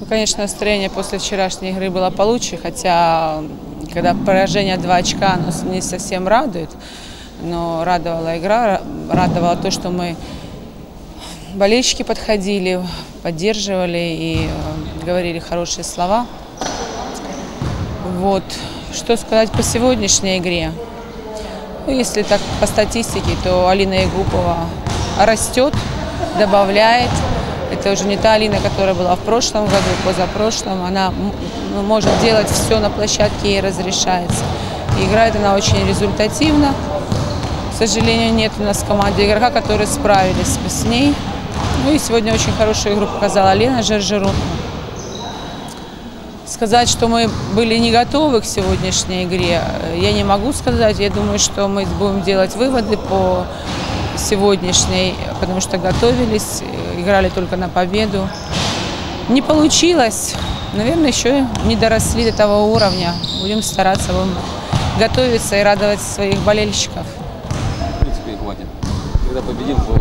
Ну, конечно, настроение после вчерашней игры было получше, хотя когда поражение 2 очка, оно не совсем радует. Но радовала игра, радовало то, что мы болельщики подходили, поддерживали и э, говорили хорошие слова. Вот. Что сказать по сегодняшней игре? Ну, если так по статистике, то Алина Егупова растет, добавляет. Это уже не та Алина, которая была в прошлом году, позапрошлом. Она м- может делать все на площадке, ей разрешается. Играет она очень результативно. К сожалению, нет у нас в команде игрока, которые справились с ней. Ну и сегодня очень хорошую игру показала Лена Жержеру. Сказать, что мы были не готовы к сегодняшней игре, э, я не могу сказать. Я думаю, что мы будем делать выводы по сегодняшней, потому что готовились, играли только на победу. Не получилось. Наверное, еще не доросли до того уровня. Будем стараться, будем готовиться и радовать своих болельщиков. В принципе, хватит. Когда победим, побольше.